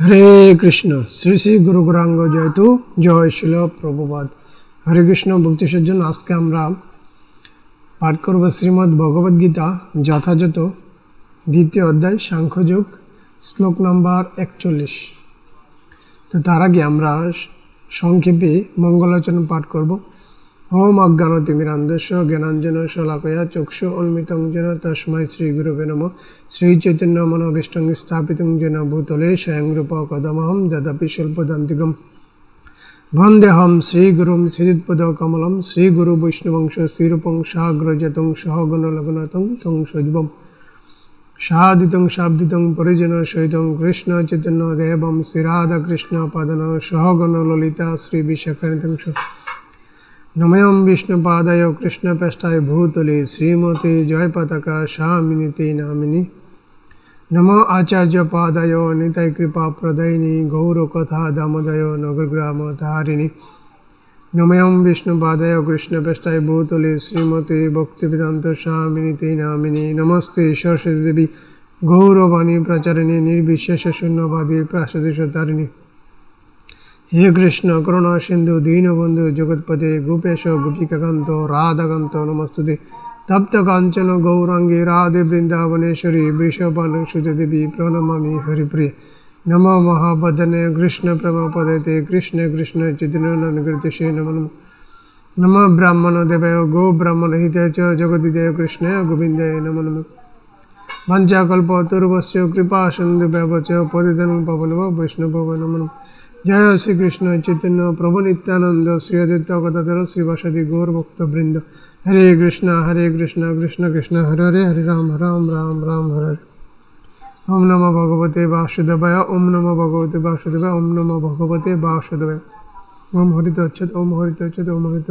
হরে কৃষ্ণ, শ্রী শ্রী গুরু গৌরাঙ্গ জয়তু, জয় শিল প্রভুপাদ। হরে কৃষ্ণ ভক্তিসের জন্য আজকে আমরা পাঠ করব শ্রীমদ্ ভগবদ গীতা, যথাযথ, দ্বিতীয় অধ্যায়, সাংখ্যযোগ, শ্লোক নাম্বার একচল্লিশ। তো তার আগে আমরা সংক্ষেপে মঙ্গলাচরণ পাঠ করব। ওম অজ্ঞানতিমিরান্ধস্য জ্ঞানাঞ্জন শলাকয়া চক্ষু উন্মিতং যেন তস্মৈ শ্রী গুরুবে নম শ্রী চৈতন্য মনোভীষ্টং স্থাপিতং যেন ভূতলে স্বয়ং রূপ কদমহম দদপি স্বল্পদান্তিকম বন্দেহম শ্রীগুরুম শ্রীপদ কমলম শ্রীগুরু বৈষ্ণবংশ শ্রীরূপং সাগ্রজতং সহগণ লগ্নতং তং সজীবম। সাদিতং শাব্দিতং পরিজন সহিতং কৃষ্ণ চৈতন্য দেবম শ্রীরাধা কৃষ্ণ পাদন সহগণ ললিতা শ্রী বিশাখানিতং নময়ম বিষ্ণুপাদায় কৃষ্ণপেষ্টায় ভূতলে শ্রীমতী জয় পতাকা স্বামিনীতে নামিনী। নম আচার্য পাদায় নিতাই কৃপা প্রদয়িনী গৌরকথা দামোদয় নগরগ্রাম তারিণী। নময়ম বিষ্ণুপাদায় কৃষ্ণপেষ্টায় ভূতলে শ্রীমতী ভক্তিবেদান্ত স্বামিনীতে নামিনী। নমস্তে সরস্বতী দেবী। গৌরবাণী প্রচারিণী, নির্বিশেষ শূন্যবাদী প্রাসদীশ তারিণী হে কৃষ্ণ করুণা সিন্ধু দীনবন্ধু, জগৎপতে, গোপেশ, গোপিকাকান্ত, রাধাকান্ত, নমস্তুতে। তপ্ত কাঞ্চন গৌরাঙ্গী, রাধে বৃন্দাবনেশ্বরী, বৃষভান সুতদেবী প্রণমামি, হরিপ্রিয়। নম মহাবদনে কৃষ্ণ প্রেম পদতে কৃষ্ণ কৃষ্ণ চৈতন্যনগৃতশে নম নম। নম ব্রাহ্মণ দেবায়, গো ব্রাহ্মণ হিতে চ জগদিদয় কৃষ্ণ গোবিন্দায় নম নম। পঞ্চাকল্পতুর্বশ্য কৃপা সিন্ধু ব্যবচ পতিতন পবনব বৈষ্ণব নম নম। জয় শ্রীকৃষ্ণ চৈতন্য প্রভু নিত্যানন্দ শ্রী অদ্বৈত গদাধর শ্রীবাসাদি গৌর ভক্তবৃন্দ। হরে কৃষ্ণ হরে কৃষ্ণ কৃষ্ণ কৃষ্ণ, হরে হরে হরে রাম রাম রাম রাম, হরে ওম নমো ভগবতে বাসুদেবায়, ওম নমো ভগবতে বাসুদেবায়, ওম নমো ভগবতে বাসুদেবায়। ওম হরিত ওম হরিত ওম হরিত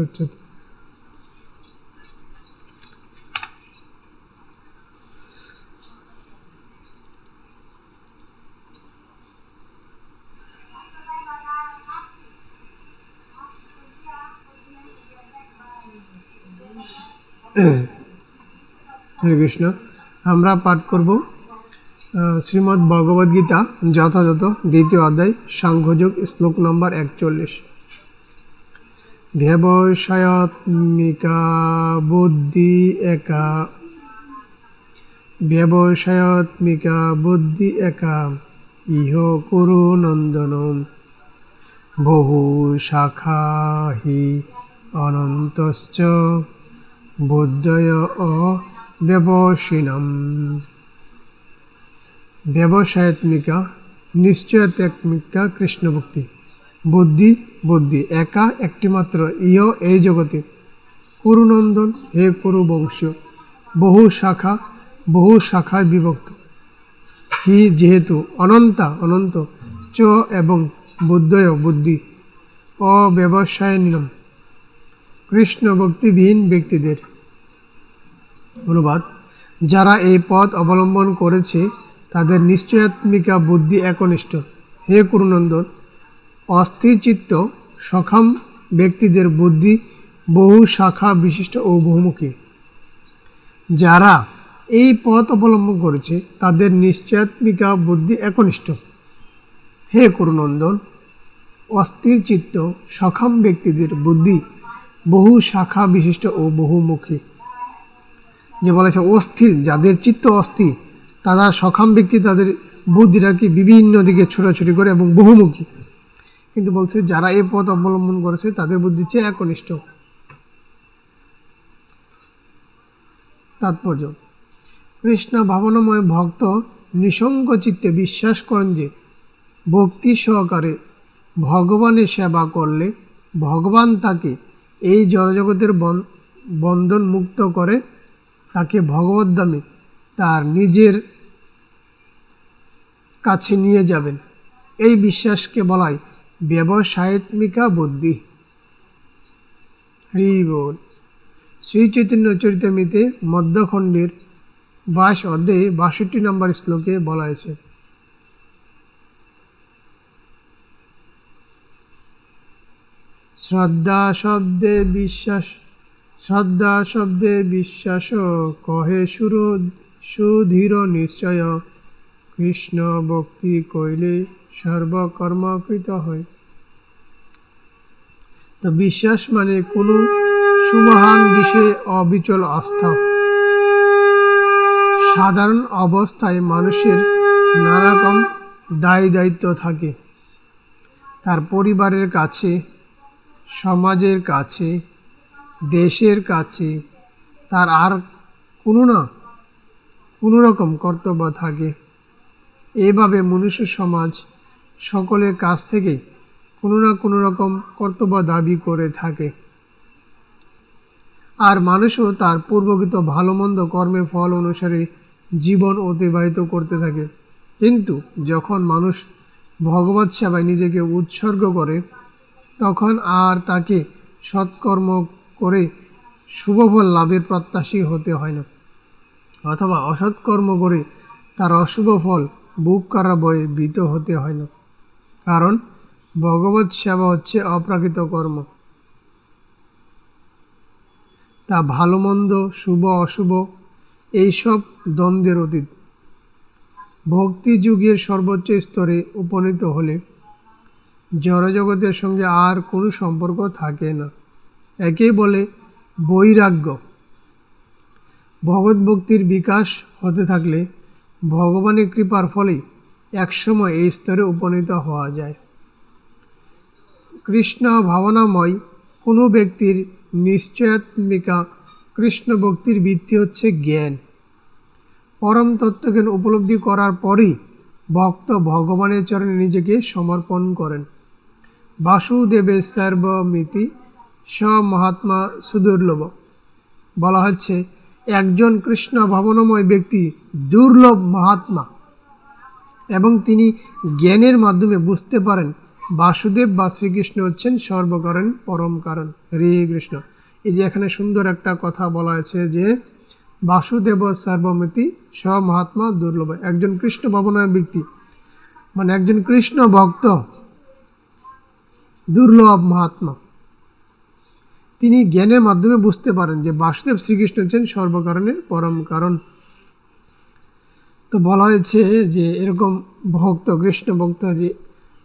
হরে কৃষ্ণ। আমরা পাঠ করব শ্রীমদ্ ভগবদ্গীতা যথাযথ দ্বিতীয় অধ্যায় সাংখ্যযোগ শ্লোক নম্বর একচল্লিশ। ব্যবসায়ত্মিকা বুদ্ধি একা। ব্যবসায়ত্মিকা বুদ্ধি একা। ইহ কুরু নন্দন বহু শাখা হি অনন্তশ্চ। বুদ্ধয় ও ব্যবসিনম। ব্যবসায়ত্মিকা, নিশ্চয়াত্মিকা কৃষ্ণ ভক্তি বুদ্ধি বুদ্ধি। একা একটিমাত্র। ইয় এই জগতে। কুরুনন্দন, হে কুরু বংশ বহু শাখা, বহু শাখায় বিভক্ত। হি যেহেতু অনন্তা, অনন্ত। চ এবং বুদ্ধয় বুদ্ধি। অব্যবসায় নিয়ম কৃষ্ণ ভক্তিবিহীন ব্যক্তিদের। অনুবাদ। যারা এই পথ অবলম্বন করেছে, তাদের নিশ্চয়াত্মিকা বুদ্ধি একনিষ্ঠ। হে কুরুনন্দন অস্থিরচিত্ত সখাম ব্যক্তিদের বুদ্ধি বহু শাখা বিশিষ্ট ও বহুমুখী। যারা এই পথ অবলম্বন করেছে, তাদের নিশ্চয়াত্মিকা বুদ্ধি একনিষ্ঠ। হে কুরুনন্দন অস্থির চিত্ত সখাম ব্যক্তিদের বুদ্ধি বহু শাখা বিশিষ্ট ও বহুমুখী। যে বলেছে অস্থির, যাদের চিত্ত অস্থির, তারা সখাম ব্যক্তি, তাদের বুদ্ধিটাকে বিভিন্ন দিকে ছোটাছুটি করে এবং বহুমুখী। কিন্তু বলছে, যারা এই পথ অবলম্বন করেছে, তাদের বুদ্ধি চেয়ে একনিষ্ঠ। তাৎপর্য। কৃষ্ণ ভাবনাময় ভক্ত নিঃসঙ্গ চিত্তে বিশ্বাস করেন যে, ভক্তি সহকারে ভগবানের সেবা করলে ভগবান তাকে এই জড়জগতের বন- বন্ধন মুক্ত করে তাকে ভগবদ্ধামে তার নিজের কাছে নিয়ে যাবেন। এই বিশ্বাসকে বলাই ব্যবসায়ত্মিকা বুদ্ধি। হরি বল শ্রী চৈতন্য চরিতামিতে মধ্যখণ্ডের বাইশ অধ্যায়ে বাষট্টি নম্বর শ্লোকে বলা হয়েছে, শ্রদ্ধা শব্দে বিশ্বাস শ্রদ্ধা শব্দে বিশ্বাস কহে সুর সুধীর নিশ্চয়। কৃষ্ণ ভক্তি কইলে সর্বকর্মকৃত হয়। তো বিশ্বাস মানে কোনো সুমহান বিষয়ে অবিচল আস্থা। সাধারণ অবস্থায় মানুষের নানারকম দায় দায়িত্ব থাকে। তার পরিবারের কাছে, সমাজের কাছে দেশের কাছে, তার আর কোনো না কোনো রকম কর্তব্য থাকে। এভাবে মনুষ্য সমাজ সকলের কাছ থেকে কোনো না কোনো রকম কর্তব্য দাবি করে থাকে। আর মানুষও তার পূর্বকৃত ভালো মন্দ কর্মের ফল অনুসারে জীবন অতিবাহিত করতে থাকে। কিন্তু যখন মানুষ ভগবত সেবায় নিজেকে উৎসর্গ করে, তখন আর তাকে সৎকর্ম করে শুভফল লাভের প্রত্যাশী হতে হয় না। অথবা অসৎকর্ম করে তার অশুভ ফল বুক করা বয়ে ভীত হতে হয় না। কারণ ভগবত সেবা হচ্ছে অপ্রাকৃত কর্ম। তা ভালো মন্দ, শুভ, অশুভ, এইসব দ্বন্দ্বের অতীত। ভক্তি যুগের সর্বোচ্চ স্তরে উপনীত হলে জড়জগতের সঙ্গে আর কোনো সম্পর্ক থাকে না। একেই বলে বৈরাগ্য। ভগবত ভক্তির বিকাশ হতে থাকলে ভগবানের কৃপার ফলে একসময় এই স্তরে উপনীত হওয়া যায়। কৃষ্ণ ভাবনাময় কোনো ব্যক্তির নিশ্চয়াত্মিকা কৃষ্ণ ভক্তির ভিত্তি হচ্ছে জ্ঞান। পরম তত্ত্বজ্ঞান উপলব্ধি করার পরই ভক্ত ভগবানের চরণে নিজেকে সমর্পণ করেন। বাসুদেবের সর্বমিতি মহাত্মা সুদুর্লভ। বলা হচ্ছে, একজন কৃষ্ণ ভবনময় ব্যক্তি দুর্লভ মহাত্মা। এবং তিনি জ্ঞানের মাধ্যমে বুঝতে পারেন, বাসুদেব বা শ্রীকৃষ্ণ হচ্ছেন সর্বকারণ, পরম কারণ। হরে কৃষ্ণ। এই যে এখানে সুন্দর একটা কথা বলা আছে যে, বাসুদেব সর্বমতি স মহাত্মা দুর্লভ। একজন কৃষ্ণ ভাবনায় ব্যক্তি মানে একজন কৃষ্ণ ভক্ত, দুর্লভ মহাত্মা। তিনি জ্ঞানের মাধ্যমে বুঝতে পারেন যে বাসুদেব শ্রীকৃষ্ণ হচ্ছেন সর্বকারণের পরম কারণ। তো বলা হয়েছে যে এরকম ভক্ত, কৃষ্ণ ভক্ত যে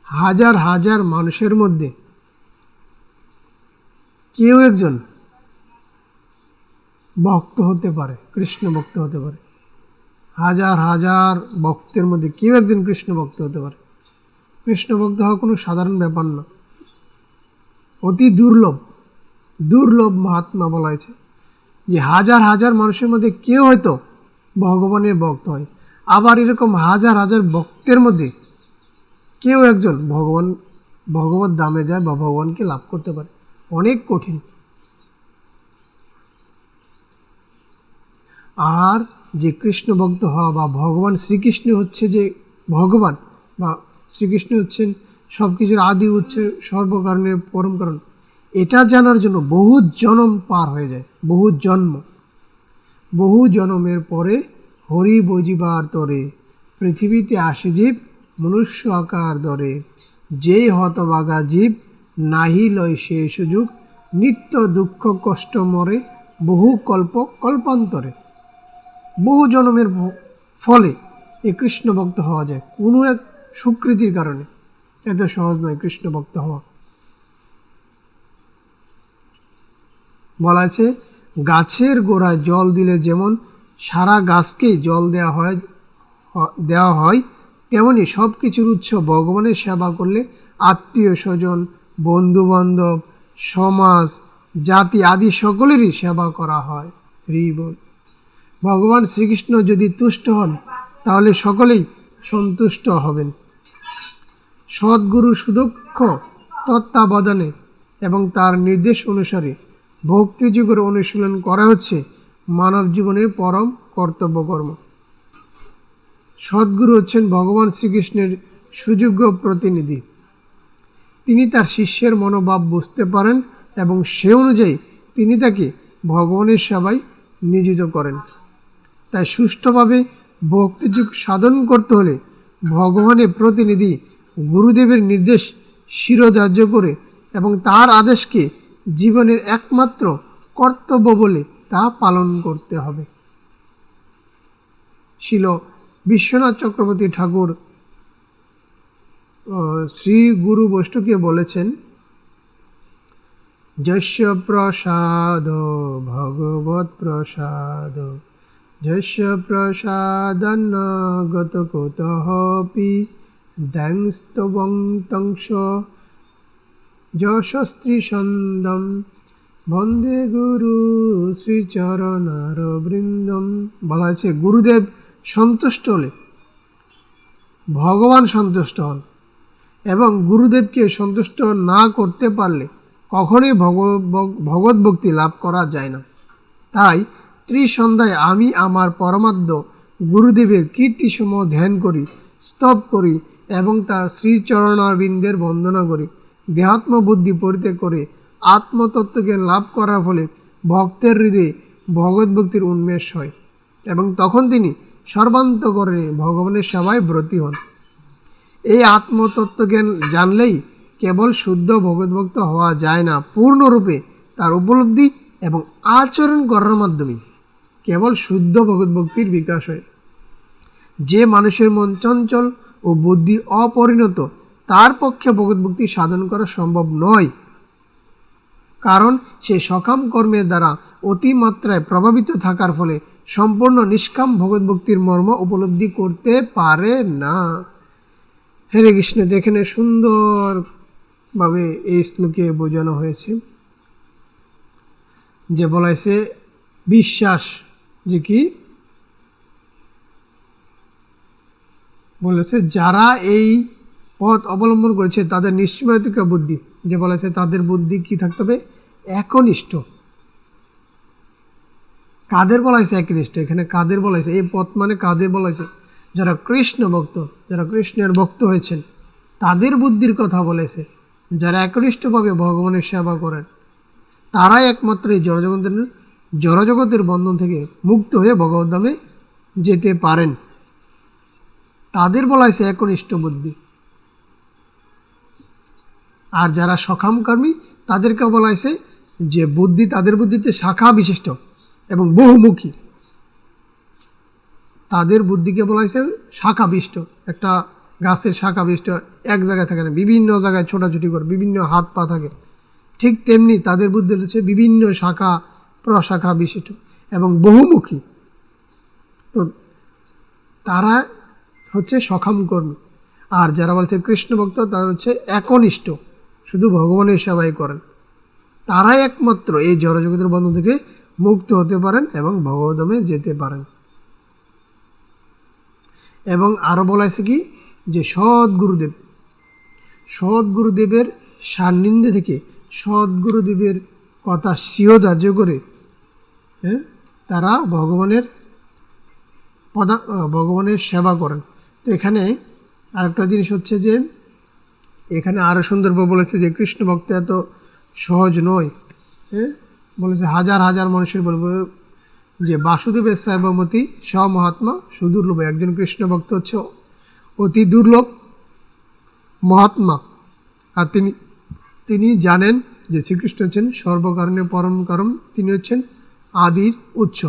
হাজার হাজার মানুষের মধ্যে কেউ একজন ভক্ত হতে পারে, কৃষ্ণ ভক্ত হতে পারে। হাজার হাজার ভক্তের মধ্যে কেউ একজন কৃষ্ণ ভক্ত হতে পারে। কৃষ্ণ ভক্ত হওয়া কোনো সাধারণ ব্যাপার না। অতি দুর্লভ। দুর্লভ মহাত্মা বলা হয়েছে যে হাজার হাজার মানুষের মধ্যে কেউ হয়তো ভগবানের ভক্ত হয়। আবার এরকম হাজার হাজার ভক্তের মধ্যে কেউ একজন ভগবান, ভগবত দামে যায় বা ভগবানকে লাভ করতে পারে। অনেক কঠিন। আর যে কৃষ্ণ ভক্ত হওয়া বা ভগবান শ্রীকৃষ্ণ হচ্ছে যে ভগবান বা শ্রীকৃষ্ণ হচ্ছেন সব কিছুর আদি উৎস সর্বকারণের পরম কারণ। এটা জানার জন্য বহু জনম পার হয়ে যায় বহু জন্ম। বহু জনমের পরে হরি বজিবার তরে, পৃথিবীতে আসে জীব, মনুষ্য আকার দরে যেই হতবাগা জীব, নাহি লয় সে সুযোগ, নিত্য দুঃখ কষ্ট মরে, বহু কল্প কল্পান্তরে। বহু জনমের ফলে এই কৃষ্ণ ভক্ত হওয়া যায় কোনো এক সুকৃতির কারণে। এত সহজ নয় কৃষ্ণ ভক্ত হওয়া। বলা আছে, গাছের গোড়ায় জল দিলে যেমন সারা গাছকেই জল দেওয়া হয় দেওয়া হয়, তেমনি সব কিছুর উৎস ভগবানের সেবা করলে আত্মীয় স্বজন, বন্ধুবান্ধব, সমাজ, জাতি আদি সকলেরই সেবা করা হয়। হরি ভগবান শ্রীকৃষ্ণ যদি তুষ্ট হন, তাহলে সকলেই সন্তুষ্ট হবেন। সদ্গুরু সুদক্ষ তত্ত্বাবধানে এবং তার নির্দেশ অনুসারে ভক্তিযুগের অনুশীলন করা হচ্ছে মানব জীবনের পরম কর্তব্য কর্ম সদ্গুরু হচ্ছেন ভগবান শ্রীকৃষ্ণের সুযোগ্য প্রতিনিধি। তিনি তার শিষ্যের মনোভাব বুঝতে পারেন এবং সে অনুযায়ী তিনি তাকে ভগবানের সেবায় নিয়োজিত করেন। তাই সুষ্ঠুভাবে ভক্তিযুগ সাধন করতে হলে ভগবানের প্রতিনিধি গুরুদেবের নির্দেশ শিরোধার্য করে এবং তার আদেশকে জীবনের একমাত্র কর্তব্য বলে তা পালন করতে হবে। শিল বিশ্বনাথ চক্রবর্তী ঠাকুর শ্রী গুরু বৈষ্ণবকে বলেছেন যস্য প্রসাদ ভগবত প্রসাদ যস্য প্রসাদন্ন গত কুতহপি দ্যাংস্তবং যশস্ত্রী সন্দম বন্দে গুরু শ্রীচরণার বৃন্দম বলা হয়েছে গুরুদেব সন্তুষ্ট হলে, ভগবান সন্তুষ্ট হন। এবং গুরুদেবকে সন্তুষ্ট না করতে পারলে কখনোই ভগ, ভগ- ভগবত ভক্তি লাভ করা যায় না। তাই ত্রিসন্ধ্যায় আমি আমার পরমাদ্য গুরুদেবের কীর্তিসমূহ ধ্যান করি, স্তব করি এবং তার শ্রীচরণারবিন্দের বন্দনা করি। দেহাত্ম বুদ্ধি পরিত্যাগ করে আত্মতত্ত্বজ্ঞান লাভ করার ফলে ভক্তের হৃদয়ে ভগবত ভক্তির উন্মেষ হয় এবং তখন তিনি সর্বান্তকরণে ভগবানের সেবায় ব্রতী হন। এই আত্মতত্ত্বজ্ঞান জানলেই কেবল শুদ্ধ ভগবদ্ভক্ত হওয়া যায় না, পূর্ণরূপে তার উপলব্ধি এবং আচরণ করার মাধ্যমে কেবল শুদ্ধ ভগবদ্ভক্তির বিকাশ হয়। যে মানুষের মন চঞ্চল ও বুদ্ধি অপরিণত তার পক্ষে ভগবদ্ভক্তি সাধন করা সম্ভব নয়। কারণ সে সকাম কর্মের দ্বারা অতিমাত্রায় প্রভাবিত থাকার ফলে সম্পূর্ণ নিষ্কাম ভগবদ্ভক্তির মর্ম উপলব্ধি করতে পারে না। হরে কৃষ্ণ এখানে সুন্দরভাবে এই শ্লোকে বোঝানো হয়েছে যে বলা হয়েছে বিশ্বাস যে কি? বলেছে, যারা এই পথ অবলম্বন করেছে, তাদের নিশ্চয়তা বুদ্ধি। যে বলেছে তাদের বুদ্ধি কি থাকতে হবে? একনিষ্ঠ। কাদের বলা হয়েছে একনিষ্ঠ? এখানে কাদের বলা হয়েছে? এই পথ মানে কাদের বলা হয়েছে? যারা কৃষ্ণ ভক্ত, যারা কৃষ্ণের ভক্ত হয়েছেন, তাদের বুদ্ধির কথা বলেছে যারা একনিষ্ঠভাবে ভগবানের সেবা করেন, তারাই একমাত্র এই জড়জগতের জড়জগতের বন্ধন থেকে মুক্ত হয়ে ভগবত ধামে যেতে পারেন। তাদের বলা হয়েছে একনিষ্ঠ বুদ্ধি। আর যারা সকামকর্মী, তাদেরকে বলা হয়েছে যে বুদ্ধি তাদের বুদ্ধিতে শাখা বিশিষ্ট এবং বহুমুখী। তাদের বুদ্ধিকে বলা হয়েছে শাখা বিষ্ট একটা গাছের শাখা বিষ্ট এক জায়গায় থাকে না, বিভিন্ন জায়গায় ছোটাছুটি করে, বিভিন্ন হাত পা থাকে। ঠিক তেমনি তাদের বুদ্ধি হচ্ছে বিভিন্ন শাখা, প্রশাখা বিশিষ্ট এবং বহুমুখী। তো তারা হচ্ছে সকাম কর্মী আর যারা বলছে কৃষ্ণ ভক্ত তারা হচ্ছে একনিষ্ঠ। শুধু ভগবানের সেবাই করেন। তারাই একমাত্র এই জড়জগতের বন্ধন থেকে মুক্ত হতে পারেন এবং ভগবদমে যেতে পারেন। এবং আরও বলা হয়েছে কি? যে সৎ গুরুদেব সৎ গুরুদেবের সান্নিধ্যে থেকে সৎ গুরুদেবের কথা স্বীয় ধার্য করে হ্যাঁ তারা ভগবানের পদা, ভগবানের সেবা করেন। তো এখানে আরেকটা জিনিস হচ্ছে যে এখানে আরও সুন্দরভাবে বলেছে যে কৃষ্ণ ভক্ত এত সহজ নয় হ্যাঁ? বলেছে হাজার হাজার মানুষের বলব যে বাসুদেবের সার্বমতী মহাত্মা সুদুর্লভ। একজন কৃষ্ণ ভক্ত হচ্ছে অতি দুর্লভ মহাত্মা। আর তিনি তিনি জানেন যে শ্রীকৃষ্ণ হচ্ছেন সর্বকারণে পরম কারণ। তিনি হচ্ছেন আদির উৎস।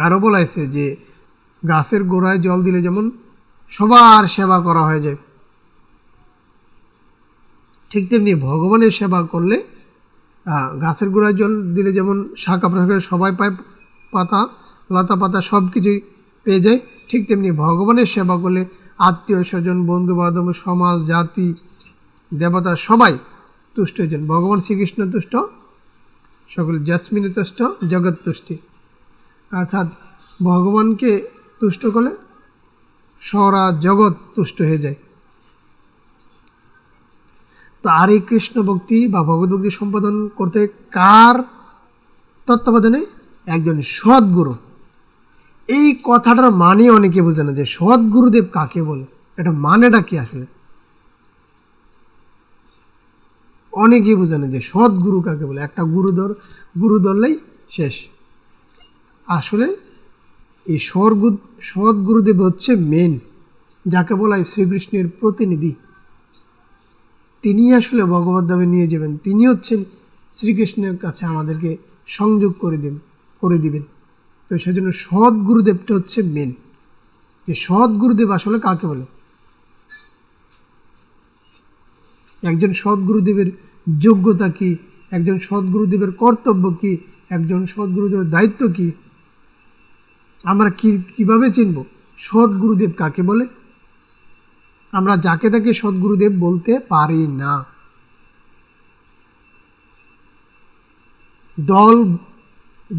আরও বলা হয়েছে যে গাছের গোড়ায় জল দিলে যেমন সবার সেবা করা হয়ে যায়। ঠিক তেমনি ভগবানের সেবা করলে গাছের গোড়ায় জল দিলে যেমন শাখা প্রশাখা সবাই পায়, পাতা, লতা পাতা সব কিছুই পেয়ে যায়, ঠিক তেমনি ভগবানের সেবা করলে আত্মীয় স্বজন বন্ধু বান্ধব সমাজ, জাতি, দেবতা সবাই তুষ্ট হয়েছেন ভগবান শ্রীকৃষ্ণ তুষ্ট, সকল জাসমিনে তুষ্ট, জগৎ তুষ্টি। অর্থাৎ ভগবানকে তুষ্ট করলে সরা জগৎ তুষ্ট হয়ে যায়। তো আর এই কৃষ্ণ ভক্তি বা ভগবত ভক্তি সম্পাদন করতে কার তত্ত্বাবধানে? একজন সদ্গুরু। এই কথাটার মানে অনেকে বোঝে না যে সদ্গুরুদেব কাকে বলে? এটা মানেটা কি আসলে? অনেকেই বোঝে না যে সদ্গুরু কাকে বলে? একটা গুরুধর গুরু ধরলেই শেষ। আসলে এই সদ্গুরুদেব হচ্ছে মেন যাকে বলা হয় শ্রীকৃষ্ণের প্রতিনিধি। তিনি আসলে ভগবত ধামে নিয়ে যাবেন। তিনি হচ্ছেন শ্রীকৃষ্ণের কাছে আমাদেরকে সংযোগ করে দেবেন, করে দিবেন। তো সেজন্য সৎ গুরুদেবটা হচ্ছে মেন যে সৎ গুরুদেব আসলে কাকে বলে? একজন সদ্গুরুদেবের যোগ্যতা কি? একজন সদ্গুরুদেবের কর্তব্য কি? একজন সদ্গুরুদেবের দায়িত্ব কি? আমরা কি, কীভাবে চিনব? সদ্গুরুদেব কাকে বলে? আমরা যাকে তাকে সদ্গুরুদেব বলতে পারি না। দল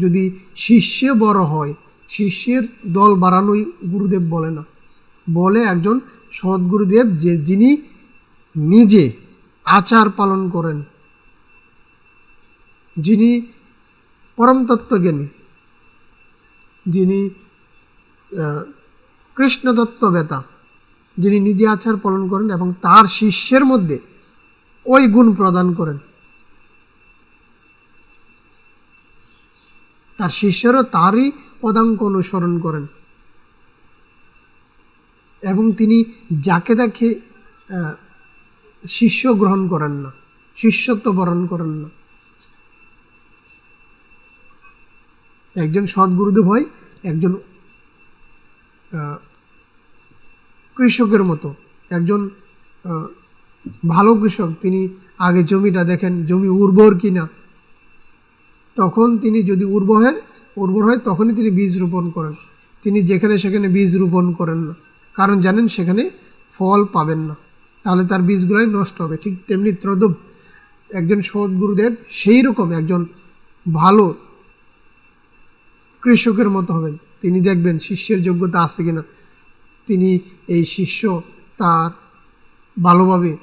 যদি শিষ্যে বড় হয় শিষ্যের দল বাড়ানোই গুরুদেব বলে না। বলে একজন সদ্গুরুদেব যে যিনি নিজে আচার পালন করেন। যিনি পরম যিনি আহ, কৃষ্ণ তত্ত্ববেতা যিনি নিজে আচার পালন করেন এবং তার শিষ্যের মধ্যে ওই গুণ প্রদান করেন। তার শিষ্যরা তারই পদাঙ্ক অনুসরণ করেন। এবং তিনি যাকে তাকে শিষ্য গ্রহণ করেন না, শিষ্যত্ব বরণ করেন না। একজন সদ্গুরুদেব হয়, একজন কৃষকের মতো। একজন ভালো কৃষক, তিনি আগে জমিটা দেখেন, জমি উর্বর কি না তখন তিনি যদি উর্বর হয় উর্বর হয়, তখনই তিনি বীজ রোপণ করেন। তিনি যেখানে সেখানে বীজ রোপণ করেন না। কারণ জানেন, সেখানে ফল পাবেন না। তাহলে তার বীজগুলোই নষ্ট হবে। ঠিক তেমনি ত্রদব, একজন সৎ গুরুদেব, সেই রকম একজন ভালো কৃষকের মতো হবেন। তিনি দেখবেন শিষ্যের যোগ্যতা আছে কিনা। তিনি এই শিষ্য তার ভালোভাবে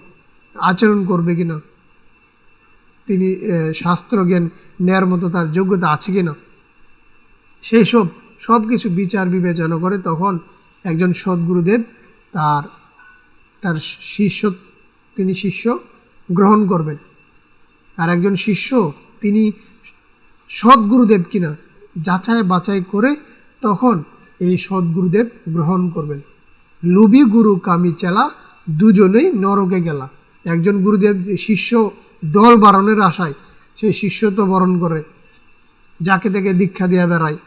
আচরণ করবে কিনা? তিনি আহ, শাস্ত্রজ্ঞান নেয়ার মতো তার যোগ্যতা আছে কিনা? সেই সব সব কিছু বিচার বিবেচনা করে তখন একজন সদ্গুরুদেব তার তার শিষ্য তিনি শিষ্য গ্রহণ করবেন। আর একজন শিষ্য তিনি সদ্গুরুদেব কিনা যাচাই বাছাই করে তখন এই সদ্গুরুদেব গ্রহণ করবেন। লুবি গুরু কামি চেলা, দুজনেই নরকে গেলা। একজন গুরুদেব শিষ্য দল বারণের আশায়, সেই শিষ্য তো বরণ করে, যাকে তাকে দীক্ষা দেওয়া বেড়ায়।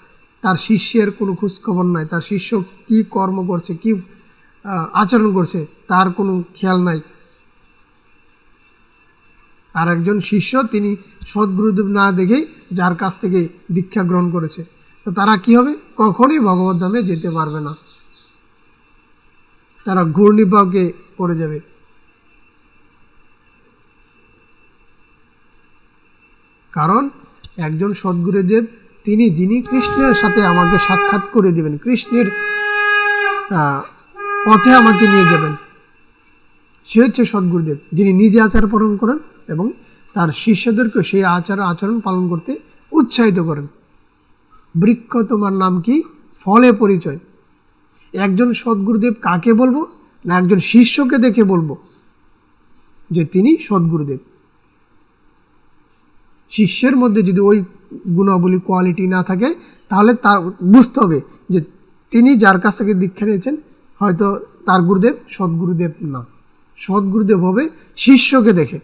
তার শিষ্যের কোনো খোঁজখবর নাই, তার শিষ্য কি কর্ম করছে, কি আচরণ করছে, তার কোনো খেয়াল নাই। আর একজন শিষ্য তিনি সদ্গুরুদেব না দেখেই যার কাছ থেকে দীক্ষা গ্রহণ করেছে। তো তারা কি হবে? কখনোই ভগবত ধামে যেতে পারবে না। তারা ঘূর্ণিপাকে পড়ে যাবে। কারণ একজন সদ্গুরুদেব তিনি যিনি কৃষ্ণের সাথে আমাকে সাক্ষাৎ করে দেবেন, কৃষ্ণের পথে আমাকে নিয়ে যাবেন। সে হচ্ছে সদ্গুরুদেব যিনি নিজে আচার পালন করেন এবং তার শিষ্যদেরকে সেই আচার, আচরণ পালন করতে উৎসাহিত করেন। বৃক্ষ তোমার নাম কি? ফলে পরিচয়। একজন সদ্গুরুদেব কাকে বলব না একজন শিষ্যকে দেখে বলব যে তিনি সদ্গুরুদেব? শিষ্যের মধ্যে যদি ওই গুণাবলী কোয়ালিটি না থাকে, তাহলে তার বুঝতে হবে যে তিনি যার কাছ থেকে দীক্ষা নিয়েছেন, হয়তো তার গুরুদেব সদ্গুরুদেব না। সদ্গুরুদেব হবে শিষ্যকে দেখে।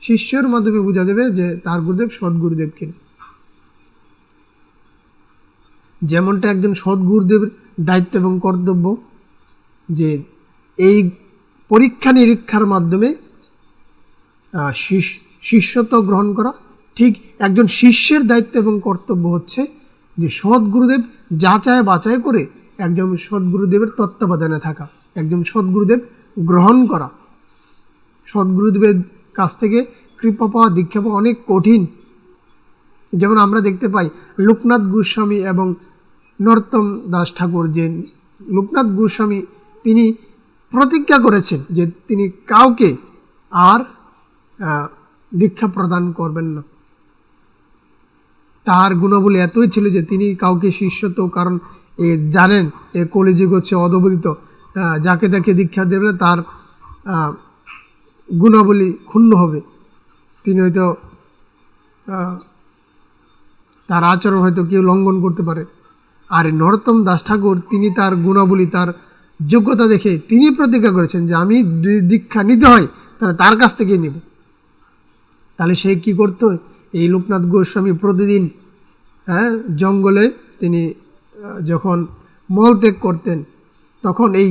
শিষ্যের মাধ্যমে বোঝা যাবে যে তার গুরুদেব সদ্গুরুদেব কিনা যেমনটা একজন সদ্গুরুদেবের দায়িত্ব এবং কর্তব্য, যে এই পরীক্ষা নিরীক্ষার মাধ্যমে শিষ্যত্ব গ্রহণ করা, ঠিক একজন শিষ্যের দায়িত্ব এবং কর্তব্য হচ্ছে যে সদ্গুরুদেব যাচাই বাছাই করে একজন সদ্গুরুদেবের তত্ত্বাবধানে থাকা, একজন সদ্গুরুদেব গ্রহণ করা। সদ্গুরুদেবের কাছ থেকে কৃপা পাওয়া, দীক্ষা পাওয়া অনেক কঠিন। যেমন আমরা দেখতে পাই, লোকনাথ গোস্বামী এবং নরোত্তম দাস ঠাকুর যে লোকনাথ গোস্বামী, তিনি প্রতিজ্ঞা করেছেন যে তিনি কাউকে আর দীক্ষা প্রদান করবেন না। তার গুণাবলী এতই ছিল যে তিনি কাউকে শিষ্যত কারণ এ জানেন, এ কলিযুগ হচ্ছে অদবদিত যাকে তাকে দীক্ষা দেবে তার গুণাবলী ক্ষুণ্ণ হবে। তিনি হয়তো তার আচরণ হয়তো কেউ লঙ্ঘন করতে পারে। আর নরোত্তম দাস ঠাকুর, তিনি তার গুণাবলী, তার যোগ্যতা দেখে তিনি প্রতিজ্ঞা করেছেন যে আমি দীক্ষা নিতে হয়, তাহলে তার কাছ থেকেই নেব। তাহলে সে কি করতো? এই লোকনাথ গোস্বামী প্রতিদিন হ্যাঁ জঙ্গলে তিনি যখন মলত্যাগ করতেন, তখন এই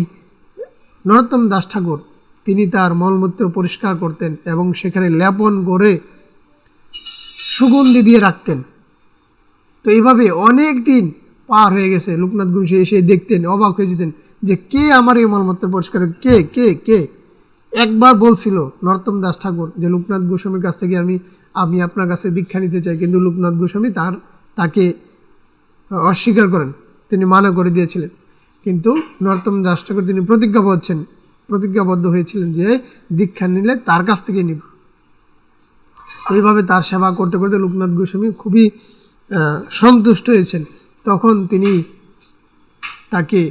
নরোত্তম দাস ঠাকুর তিনি তার মলমূত্র পরিষ্কার করতেন এবং সেখানে লেপন করে সুগন্ধি দিয়ে রাখতেন। তো এইভাবে অনেক দিন পার হয়ে গেছে। লোকনাথ গুরু এসে দেখতেন, অবাক হয়ে যেতেন যে কে আমার এই মলমূত্র পরিষ্কার কে কে কে? একবার বলছিল নরোত্তম দাস ঠাকুর যে, লোকনাথ গোস্বামীর কাছ থেকে আমি আমি আপনার কাছে দীক্ষা নিতে চাই। কিন্তু লোকনাথ গোস্বামী তার তাকে অস্বীকার করেন। তিনি মানা করে দিয়েছিলেন। কিন্তু নরোত্তম দাস ঠাকুর তিনি প্রতিজ্ঞা বলছেন প্রতিজ্ঞাবদ্ধ হয়েছিলেন যে, দীক্ষা নিলে তার কাছ থেকে নিব। এইভাবে তার সেবা করতে করতে লোকনাথ গোস্বামী খুবই সন্তুষ্ট হয়েছেন। তখন তিনি তাকে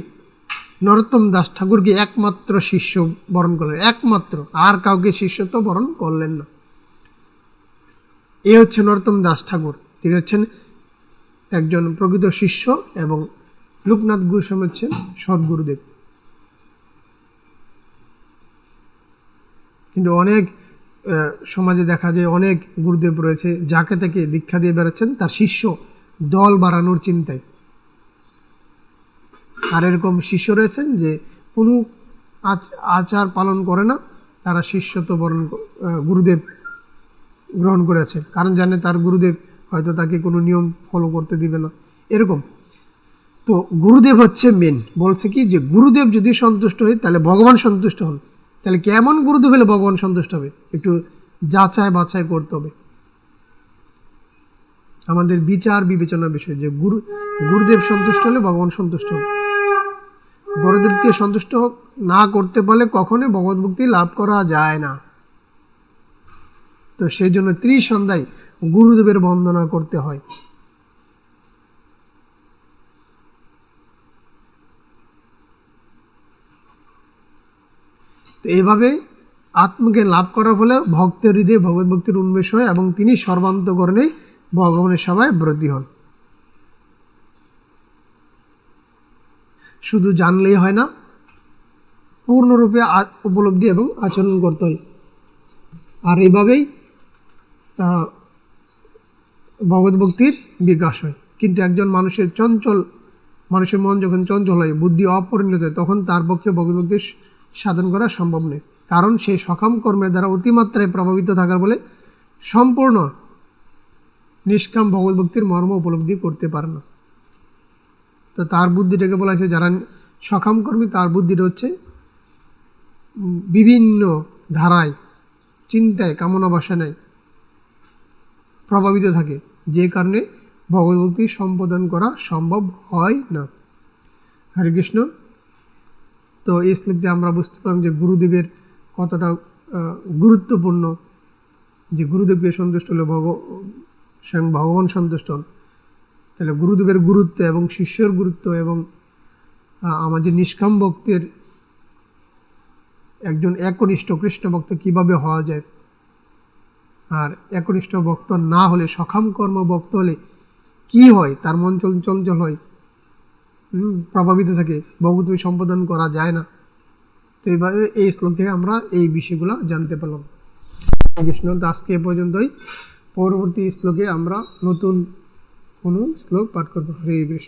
নরোত্তম দাস ঠাকুরকে একমাত্র শিষ্য বরণ করলেন। একমাত্র, আর কাউকে শিষ্যত্ব বরণ করলেন না। এ হচ্ছে নরোত্তম দাস ঠাকুর। তিনি হচ্ছেন একজন প্রকৃত শিষ্য এবং লোকনাথ গোস্বামী হচ্ছেন সদ্গুরুদেব। কিন্তু অনেক সমাজে দেখা যায় অনেক গুরুদেব রয়েছে, যাকে তাকে দীক্ষা দিয়ে বেড়াচ্ছেন, তার শিষ্য দল বাড়ানোর চিন্তায়। আর এরকম শিষ্য রয়েছেন যে কোনো আচার পালন করে না, তারা শিষ্যত্ব বরণ গুরুদেব গ্রহণ করেছে কারণ জানে তার গুরুদেব হয়তো তাকে কোনো নিয়ম ফলো করতে দিবে না। এরকম। তো গুরুদেব হচ্ছে মেন বলছে কি যে গুরুদেব যদি সন্তুষ্ট হয়, তাহলে ভগবান সন্তুষ্ট হন। তাহলে কেমন গুরুদেব হলে ভগবান সন্তুষ্ট হবে? একটু যাচাই বাছাই করতে হবে। আমাদের বিচার বিবেচনার বিষয় যে গুরু, গুরুদেব সন্তুষ্ট হলে ভগবান সন্তুষ্ট হবে গুরুদেবকে সন্তুষ্ট না করতে পারলে কখনোই ভগবত মুক্তি লাভ করা যায় না। তো সেই জন্য ত্রিসন্ধ্যায় গুরুদেবের বন্দনা করতে হয়। তো এইভাবে আত্মকে লাভ করার ফলে ভক্তের হৃদয়ে ভগবত ভক্তির উন্মেষ হয় এবং তিনি সর্বান্তকরণে ভগবানের সভায় ব্রতী হন। শুধু জানলেই হয় না পূর্ণরূপে উপলব্ধি এবং আচরণ করতে হয়। আর এইভাবেই আহ, ভক্তির বিকাশ হয়। কিন্তু একজন মানুষের চঞ্চল মানুষের মন যখন চঞ্চল হয় বুদ্ধি অপরিণত হয় তখন তার পক্ষে ভগবত ভক্তির সাধন করা সম্ভব নয়। কারণ সেই সকাম কর্মের দ্বারা অতিমাত্রায় প্রভাবিত থাকার বলে সম্পূর্ণ নিষ্কাম ভগবত ভক্তির মর্ম উপলব্ধি করতে পারে না। তো তার বুদ্ধিটাকে বলা হয়েছে যারা সকাম কর্মী তার বুদ্ধিটা হচ্ছে বিভিন্ন ধারায় চিন্তায়, কামনা বাসনায় প্রভাবিত থাকে। যে কারণে ভগবতী সম্বোধন করা সম্ভব হয় না। হরে কৃষ্ণ। তো এই শ্লোক দিয়ে আমরা বুঝতে পারলাম যে গুরুদেবের কতটা গুরুত্বপূর্ণ। যে গুরুদেবকে সন্তুষ্ট হলে ভগ, স্বয়ং ভগবান সন্তুষ্ট হন। তাহলে গুরুদেবের গুরুত্ব এবং শিষ্যর গুরুত্ব এবং আমাদের নিষ্কাম ভক্তের একজন একনিষ্ঠ কৃষ্ণ ভক্ত কীভাবে হওয়া যায়? আর একনিষ্ঠ ভক্ত না হলে, সখাম কর্ম ভক্ত হলে কি হয়? তার মন চঞ্চল হয়। প্রভাবিত থাকে। ভগবতী সম্পাদন করা যায় না। তো এইভাবে এই শ্লোক থেকে আমরা এই বিষয়গুলো জানতে পারলাম। কৃষ্ণ আজকে পর্যন্তই। পরবর্তী শ্লোকে আমরা নতুন কোনো শ্লোক পাঠ করব। হরে কৃষ্ণ।